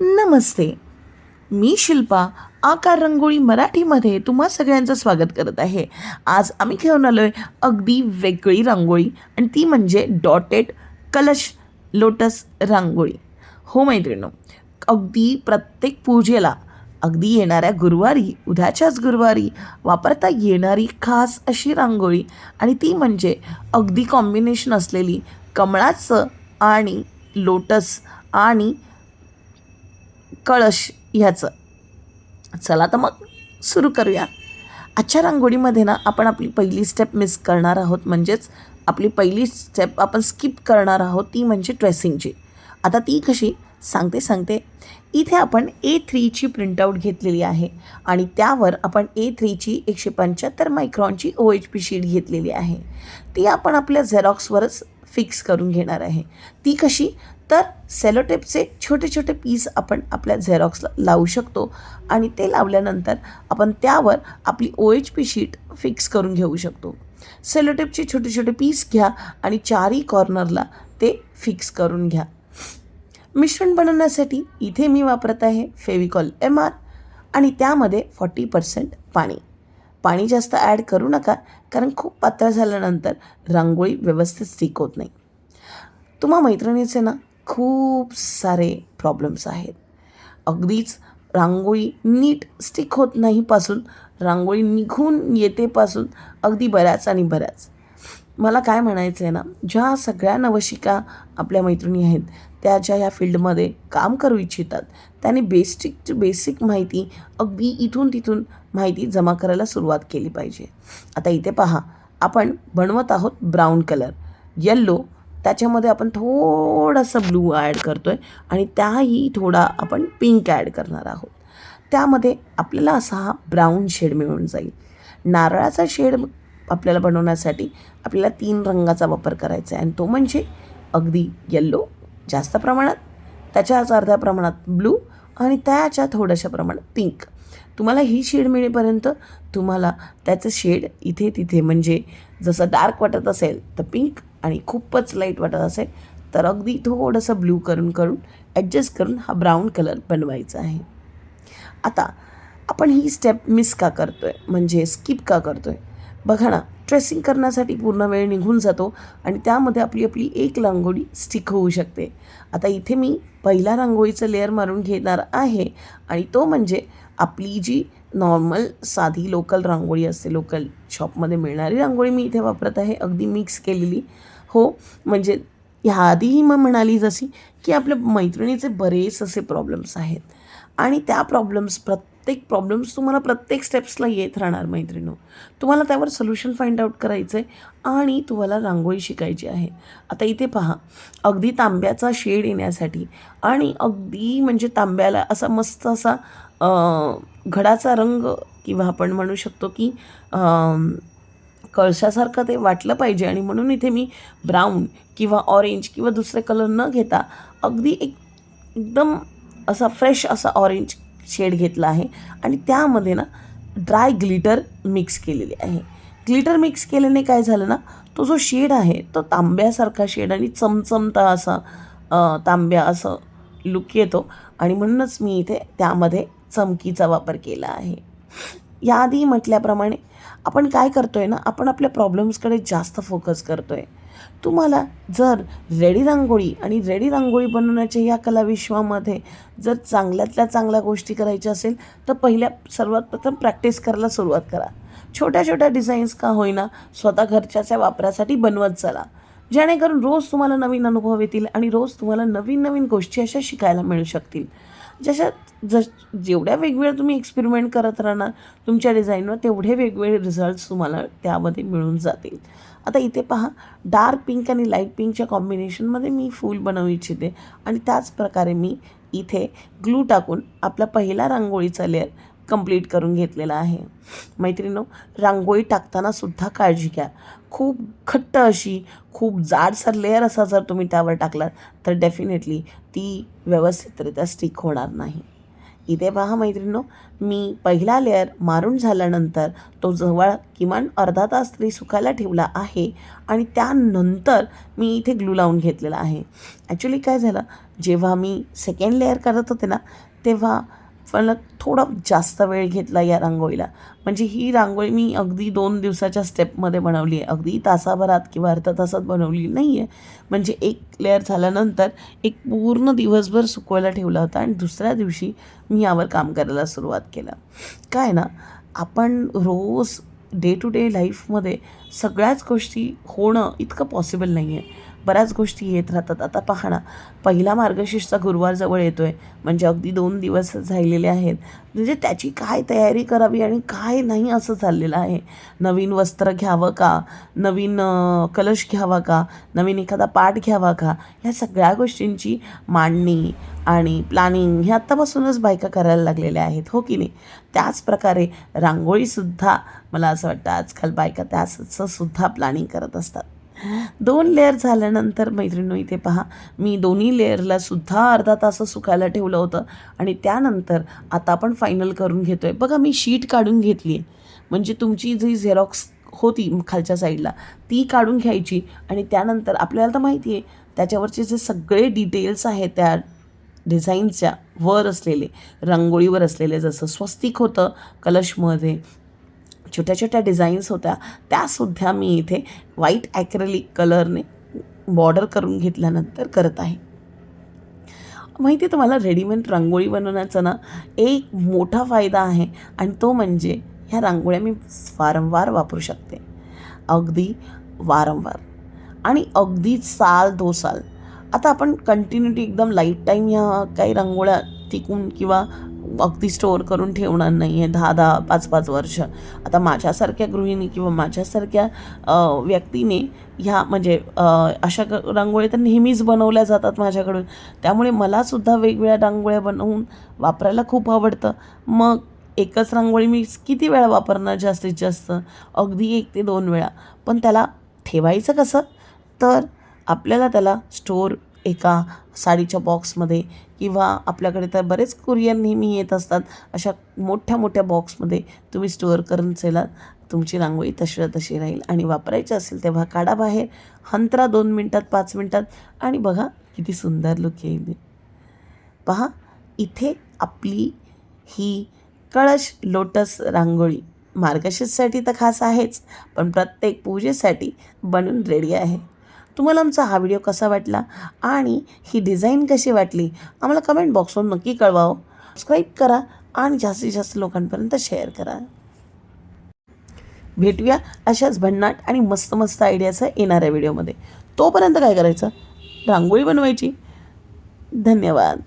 नमस्ते. मी शिल्पा आकार रंगोळी मराठीमध्ये तुम्हा सगळ्यांचं स्वागत करत आहे. आज आम्ही घेऊन आलो आहे अगदी वेगळी रांगोळी आणि ती म्हणजे डॉटेड कलश लोटस रांगोळी. हो मैत्रिणो अगदी प्रत्येक पूजेला अगदी येणाऱ्या गुरुवारी उद्याच्याच गुरुवारी वापरता येणारी खास अशी रांगोळी आणि ती म्हणजे अगदी कॉम्बिनेशन असलेली कमळाचं आणि लोटस आणि कळश ह्याचं. चला तर मग सुरू करूया. आजच्या रांगोळीमध्ये ना आपण आपली पहिली स्टेप मिस करणार आहोत. म्हणजेच आपली पहिली स्टेप आपण स्किप करणार आहोत ती म्हणजे ड्रेसिंगची आता ती कशी? सांगते सांगते. इथे आपण ए थ्रीची प्रिंटआउट घेतलेली आहे आणि त्यावर आपण ए थ्रीची एकशे पंच्याहत्तर मायक्रॉनची ओ एच पी शीट घेतलेली आहे. ती आपण आपल्या झेरॉक्सवरच फिक्स करून घेणार आहे. ती कशी? तर सेलोटेपचे छोटे छोटे पीस आपण आपल्या झेरॉक्सला लावू शकतो. आणि ते लावल्यानंतर आपण त्यावर आपली O H P sheet fix करून घेऊ शकतो. सेलोटेपचे छोटे छोटे पीस घ्या आणि चारही कॉर्नरला ते फिक्स करून घ्या. मिश्रण बनवण्यासाठी इथे मी वापरत आहे फेविकॉल एम आर आणि त्यामध्ये फॉर्टी पर्सेंट पाणी. पाणी जास्त ॲड करू नका कारण खूप पातळ झाल्यानंतर रांगोळी व्यवस्थित स्टिक होत नाही. तुम्हा मैत्रिणीचे ना खूप सारे प्रॉब्लेम्स आहेत. अगदीच रांगोळी नीट स्टिक होत नाहीपासून रांगोळी निघून येतेपासून अगदी बऱ्याच आणि बऱ्याच. मला काय म्हणायचं आहे ना ज्या सगळ्या नवशिका आपल्या मैत्रिणी आहेत त्या ज्या या फील्डमध्ये काम करू इच्छितात त्याने बेसिक बेसिक माहिती अगदी इथून तिथून माहिती जमा करायला सुरुवात केली पाहिजे. आता इथे पहा आपण बनवत आहोत ब्राऊन कलर येल्लो त्याच्यामध्ये आपण थोडंसं ब्लू ॲड करतो आहे आणि त्याही थोडा आपण पिंक ॲड करणार आहोत. त्यामध्ये आपल्याला असा हा ब्राऊन शेड मिळून जाईल. नारळाचा शेड आपल्याला बनवण्यासाठी आपल्याला तीन रंगाचा वापर करायचा आहे आणि तो म्हणजे अगदी येल्लो जास्त प्रमाणात त्याच्याच अर्ध्या प्रमाणात ब्लू आणि त्याच्या थोड्याशा प्रमाणात पिंक तुम्हाला ही शेड मिळेपर्यंत तुम्हाला त्याचं शेड इथे तिथे म्हणजे जसं डार्क वाटत असेल तर पिंक आणि खूपच लाइट वाटत असेल तर अगदी थोडंसं ब्ल्यू करून करून ॲडजस्ट करून हा ब्राऊन कलर बनवायचा आहे. आता आपण ही स्टेप मिस का करतो आहे म्हणजे स्किप का करतो आहे बघा ना ट्रेसिंग करण्यासाठी पूर्ण वेळ निघून जातो आणि त्यामध्ये आपली आपली एक रांगोळी स्टिक होऊ शकते. आता इथे मी पहिला रांगोळीचं लेअर मारून घेणार आहे आणि तो म्हणजे आपली जी नॉर्मल साधी लोकल रांगोळी असते लोकल शॉपमध्ये मिळणारी रांगोळी मी इथे वापरत आहे. अगदी मिक्स केलेली. हो म्हणजे ह्याआधीही मग म्हणाली जशी की आपल्या मैत्रिणीचे बरेच असे प्रॉब्लेम्स आहेत. आणि त्या प्रॉब्लेम्स प्रत्येक प्रॉब्लेम्स तुम्हाला प्रत्येक स्टेप्सला येत राहणार मैत्रिणी. तुम्हाला त्यावर सोल्युशन फाइंड आउट करायचं आहे आणि तुम्हाला रांगोळी शिकायची आहे. आता इथे पहा अगदी तांब्याचा शेड येण्यासाठी आणि अगदी म्हणजे तांब्याला असा मस्त असा घडाचा रंग किंवा आपण म्हणू शकतो की कळशासारखं ते वाटलं पाहिजे आणि म्हणून इथे मी ब्राऊन किंवा ऑरेंज किंवा दुसरे कलर न घेता अगदी एक एकदम असा फ्रेश असा ऑरेंज शेड घेतला आहे. आणि त्यामध्ये ना ड्राय ग्लिटर मिक्स केलेली आहे. ग्लिटर मिक्स केल्याने काय झालं ना तो जो शेड आहे तो तांब्यासारखा शेड आणि चमचमता असा तांब्या असं लुक येतो. आणि म्हणूनच मी इथे त्यामध्ये चमकीचा वापर केला आहे. याआधी म्हटल्याप्रमाणे आपण काय करतो आहे ना आपण आपल्या प्रॉब्लेम्सकडे जास्त फोकस करतो आहे तुम्हाला जर रेडी रांगोळी आणि रेडी रांगोळी बनवण्याच्या या कलाविश्वामध्ये जर चांगल्यातल्या चांगल्या गोष्टी करायच्या असेल तर पहिल्या सर्वात प्रथम प्रॅक्टिस करायला सुरुवात करा. छोट्या छोट्या डिझाईन्स का होईना स्वतः घरच्याच्या वापरासाठी बनवत चला. जेणेकरून रोज तुम्हाला नवीन अनुभव येतील आणि रोज तुम्हाला नवीन नवीन गोष्टी अशा शिकायला मिळू शकतील. जशा जश जेवढ्या वेगवेगळ्या तुम्ही एक्सपेरिमेंट करत राहणार तुमच्या डिझाईनवर तेवढे वेगवेगळे रिझल्ट्स तुम्हाला त्यामध्ये मिळून जातील. आता इथे पहा डार्क पिंक आणि लाइट पिंकच्या कॉम्बिनेशनमध्ये मी फूल बनवू इच्छिते. आणि त्याच प्रकारे मी इथे ग्लू टाकून आपला पहिला रांगोळीचा लेअर कंप्लीट करून घेतलेला आहे. मैत्रिणो रांगोळी टाकताना सुद्धा काळजी घ्या. खूप घट्ट अशी खूप जाडसर लेअर असा जर तुम्ही त्यावर टाकलात तर डेफिनेटली ती व्यवस्थितरित्या स्टिक होणार नाही. इथे पहा मैत्रिणो मी पहिला लेअर मारून झाल्यानंतर तो जवळ किमान अर्धा तास तरी सुकायला ठेवला आहे आणि त्यानंतर मी इथे ग्लू लावून घेतलेला आहे. ॲक्च्युली काय झालं जेव्हा मी सेकंड लेअर करत होते ना तेव्हा पण थोडा जास्त वेळ घेतला या रांगोळीला. म्हणजे ही रांगोळी मी अगदी दोन दिवसाच्या स्टेपमध्ये बनवली आहे. अगदी तासाभरात किंवा अर्धा तासात बनवली नाही आहे म्हणजे एक लेअर झाल्यानंतर एक पूर्ण दिवसभर सुकवायला ठेवला होता आणि दुसऱ्या दिवशी मी यावर काम करायला सुरुवात केलं. काय ना आपण रोज डे टू डे लाईफमध्ये सगळ्याच गोष्टी होणं इतकं पॉसिबल नाही आहे बऱ्याच गोष्टी येत राहतात. आता पहा ना पहिला मार्गशीर्षचा गुरुवार जवळ येतो आहे म्हणजे अगदी दोन दिवस झालेले आहेत. म्हणजे त्याची काय तयारी करावी आणि काय नाही असं चाललेलं आहे? नवीन वस्त्र घ्यावं का? नवीन कलश घ्यावा का? नवीन एखादा पाठ घ्यावा का? ह्या सगळ्या गोष्टींची मांडणी आणि प्लॅनिंग हे आत्तापासूनच बायका करायला लागलेल्या आहेत. हो की नाही? त्याच प्रकारे रांगोळीसुद्धा मला असं वाटतं आजकाल बायका त्याचं सुद्धा प्लॅनिंग करत असतात. दोन लेअर झाल्यानंतर मैत्रिणी इथे पहा. मी दोन्ही लेअरला सुद्धा अर्धा तास सुकायला ठेवलं होतं. आणि त्यानंतर आता आपण फायनल करून घेतो आहे बघा मी शीट काढून घेतली आहे म्हणजे तुमची जी झेरॉक्स होती खालच्या साईडला ती काढून घ्यायची. आणि त्यानंतर आपल्याला तर माहिती आहे त्याच्यावरचे जे सगळे डिटेल्स आहेत त्या डिझाईनच्या वर असलेले रांगोळीवर असलेले जसं स्वस्तिक होतं कलशमध्ये छोट्या छोट्या डिझाईन्स होत्या. त्यासुद्धा मी इथे व्हाईट ॲक्रेलिक कलरने बॉर्डर करून घेतल्यानंतर करत आहे. माहिती आहे तुम्हाला रेडीमेड रांगोळी बनवण्याचा ना एक मोठा फायदा आहे आणि तो म्हणजे ह्या रांगोळ्या मी वारंवार वापरू शकते. अगदी वारंवार. आणि अगदी साल दो साल. आता आपण कंटिन्युटी एकदम लाईफ टाईम ह्या काही रांगोळ्या टिकून किंवा अगदी स्टोअर करून ठेवणार नाही आहे दहा दहा पाच पाच वर्ष. आता माझ्यासारख्या गृहिणी किंवा माझ्यासारख्या व्यक्तीने ह्या म्हणजे अशा रांगोळ्या तर नेहमीच बनवल्या जातात माझ्याकडून. त्यामुळे मलासुद्धा वेगवेगळ्या रांगोळ्या बनवून वापरायला खूप आवडतं. मग एकच रांगोळी मी किती वेळा वापरणार जास्तीत जास्त? अगदी एक ते दोन वेळा. पण त्याला ठेवायचं कसं? तर आपल्याला त्याला स्टोअर एका साडीच्या बॉक्समध्ये किंवा आपल्याकडे तर बरेच कुरिअर नेहमी येत असतात. अशा मोठ्या मोठ्या बॉक्समध्ये तुम्ही स्टोअर करून चला तुमची रांगोळी तशी तशी राहील. आणि वापरायची असेल तेव्हा काढा बाहेर हंतरा दोन मिनटात पाच मिनटात. आणि बघा किती सुंदर लुक येईल. पहा इथे आपली ही कळश लोटस रांगोळी मार्गशीर्षसाठी तर खास आहेच पण प्रत्येक पूजेसाठी बनून रेडी आहे. तुम्हाला आमचा हा व्हिडिओ कसा वाटला आणि ही डिझाईन कशी वाटली आम्हाला कमेंट बॉक्सवर नक्की कळवावं. सबस्क्राईब करा आणि जास्तीत जास्त लोकांपर्यंत शेअर करा. भेटूया अशाच भन्नाट आणि मस्त मस्त आयडियाचं येणाऱ्या व्हिडिओमध्ये तोपर्यंत काय करायचं? रांगोळी बनवायची. धन्यवाद.